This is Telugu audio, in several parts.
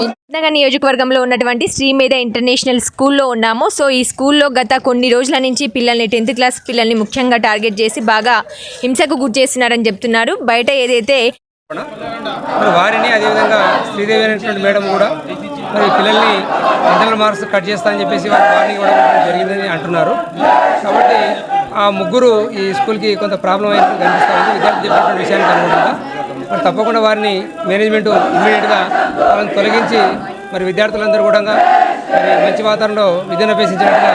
విజయనగర్ నియోజకవర్గంలో ఉన్నటువంటి శ్రీమేధ ఇంటర్నేషనల్ స్కూల్లో ఉన్నాము. సో ఈ స్కూల్లో గత కొన్ని రోజుల నుంచి పిల్లల్ని టెన్త్ క్లాస్ పిల్లల్ని ముఖ్యంగా టార్గెట్ చేసి బాగా హింసకు గురి చేస్తున్నారని చెప్తున్నారు. బయట ఏదైతే వారిని అదేవిధంగా శ్రీదేవి అనేటువంటి మేడం కూడా మరి పిల్లల్ని ఇంటర్నల్ మార్క్స్ కట్ చేస్తా అని చెప్పేసి వారు వార్నింగ్ జరిగిందని అంటున్నారు. కాబట్టి ఆ ముగ్గురు ఈ స్కూల్కి కొంత ప్రాబ్లం అయినట్టు కనిపిస్తూ ఉంది. విద్యార్థి చెప్పినటువంటి విషయానికి అనుగుణంగా మరి తప్పకుండా వారిని మేనేజ్మెంట్ ఇమ్మీడియట్గా వాళ్ళని తొలగించి మరి విద్యార్థులందరూ కూడా మరి మంచి వాతావరణంలో విద్యను అభ్యసించినట్టుగా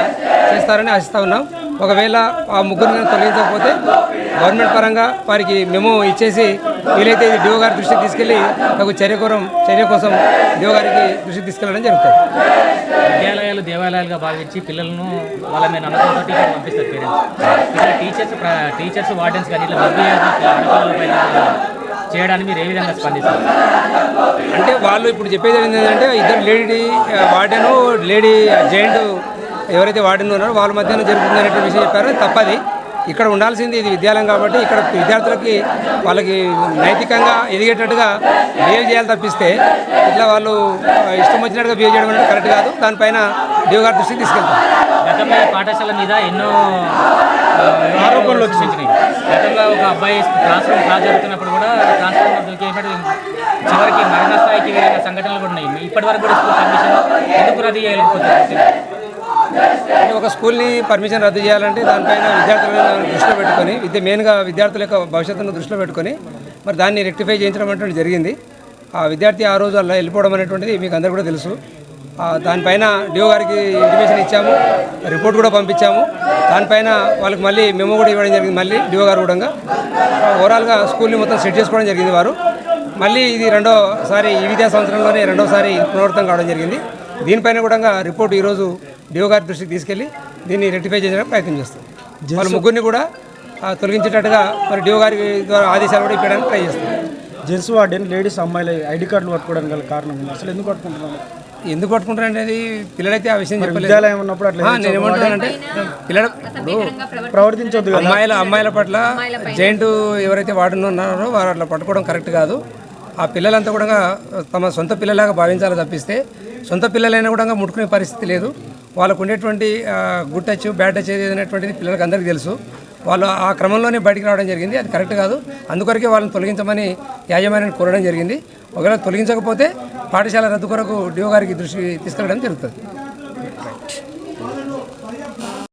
చేస్తారని ఆశిస్తూ ఉన్నాం. ఒకవేళ ఆ ముగ్గురిని తొలగించకపోతే గవర్నమెంట్ పరంగా వారికి మేము ఇచ్చేసి వీలైతే ఇది డిఓ గారి దృష్టికి తీసుకెళ్ళి తగు చర్యకురం చర్య కోసం డిఓ గారికి దృష్టికి తీసుకెళ్ళడం జరుగుతుంది. విద్యాలయాలు దేవాలయాలుగా భావించి పిల్లలను వాళ్ళ మీద నమ్మకంతో పంపిస్తారు పేరెంట్స్. టీచర్స్ టీచర్స్ వార్డెన్స్ కానీ ఇట్లా చేయడానికి మీరు ఏ విధంగా స్పందిస్తారు? అంటే వాళ్ళు ఇప్పుడు చెప్పేది ఏంటంటే ఇద్దరు లేడీ వార్డెను లేడీ జైంట్ ఎవరైతే వార్డెన్ ఉన్నారో వాళ్ళ మధ్యన జరుగుతుంది అనేటువంటి విషయం చెప్పారు. తప్పది. ఇక్కడ ఉండాల్సింది ఇది విద్యాలయం కాబట్టి ఇక్కడ విద్యార్థులకి వాళ్ళకి నైతికంగా ఎదిగేటట్టుగా బిహేవ్ చేయాలి తప్పిస్తే ఇట్లా వాళ్ళు ఇష్టం వచ్చినట్టుగా బిహేవ్ చేయడం అనేది కరెక్ట్ కాదు. దానిపైన దేవు గారి దృష్టికి తీసుకెళ్తాం. గతంలో పాఠశాల మీద ఎన్నో ఆరోపణలు వచ్చినాయి. గతంలో ఒక అబ్బాయి క్లాస్ రూమ్ క్లాస్ జరుగుతున్నప్పుడు కూడా క్లాస్ రూమ్ చివరికి మరణ స్థాయికి వెళ్ళిన సంఘటనలు కూడా ఉన్నాయి. ఇప్పటి వరకు కూడా స్కూల్ పర్మిషన్ ఎందుకు రద్దు చేయలేకపోతుంది ఒక స్కూల్ని పర్మిషన్ రద్దు చేయాలంటే దానిపైన విద్యార్థులను దృష్టిలో పెట్టుకొని విద్య మెయిన్గా విద్యార్థుల యొక్క భవిష్యత్తును దృష్టిలో పెట్టుకొని మరి దాన్ని రెక్టిఫై చేయించడం అనేటువంటి జరిగింది. ఆ విద్యార్థి ఆ రోజు అలా వెళ్ళిపోవడం అనేటువంటిది మీకు అందరు కూడా తెలుసు. దానిపైన డిఓ గారికి ఇంటిమేషన్ ఇచ్చాము రిపోర్ట్ కూడా పంపించాము. దానిపైన వాళ్ళకి మళ్ళీ మెమో కూడా ఇవ్వడం జరిగింది మళ్ళీ డిఓ గారు కూడా. ఓవరాల్గా స్కూల్ని మొత్తం సెట్ చేసుకోవడం జరిగింది వారు. మళ్ళీ ఇది రెండోసారి ఈ విద్యా సంవత్సరంలోనే రెండోసారి పునరావృతం కావడం జరిగింది. దీనిపైన కూడా రిపోర్ట్ ఈరోజు డిఓ గారి దృష్టికి తీసుకెళ్ళి దీన్ని రెక్టిఫై చేయడానికి ప్రయత్నం చేస్తాం. వాళ్ళ ముగ్గురిని కూడా తొలగించేటట్టుగా మరి డిఓ గారి ద్వారా ఆదేశాలు కూడా ఇప్పడానికి ట్రై చేస్తాం. జెంట్స్ వార్డెన్ లేడీస్ అమ్మాయిల ఐడి కార్డులు పట్టుకోవడానికి గల కారణం? అసలు ఎందుకు పట్టుకుంటున్నాను ఎందుకు పట్టుకుంటారు అనేది పిల్లలైతే ఆ విషయం చెప్పలేదు. ఉన్నప్పుడు అట్లా నేను ఏమంటానంటే పిల్లల ఇప్పుడు ప్రవర్తించొద్దు అమ్మాయిల అమ్మాయిల పట్ల జైంట్ ఎవరైతే వాడుని ఉన్నారో వారు అట్లా పట్టుకోవడం కరెక్ట్ కాదు. ఆ పిల్లలంతా కూడా తమ సొంత పిల్లలాగా భావించాలి తప్పిస్తే సొంత పిల్లలైనా కూడా ముట్టుకునే పరిస్థితి లేదు. వాళ్ళకు ఉండేటువంటి గుడ్ టచ్ బ్యాడ్ టచ్ అనేటువంటిది పిల్లలకు అందరికీ తెలుసు. వాళ్ళు ఆ క్రమంలోనే బయటికి రావడం జరిగింది. అది కరెక్ట్ కాదు. అందుకొరకే వాళ్ళని తొలగించమని యాజమాన్యాన్ని కోరడం జరిగింది. ఒకవేళ తొలగించకపోతే పాఠశాల రద్దు కొరకు డిఓ గారికి దృష్టి తీసుకెళ్ళడం జరుగుతుంది.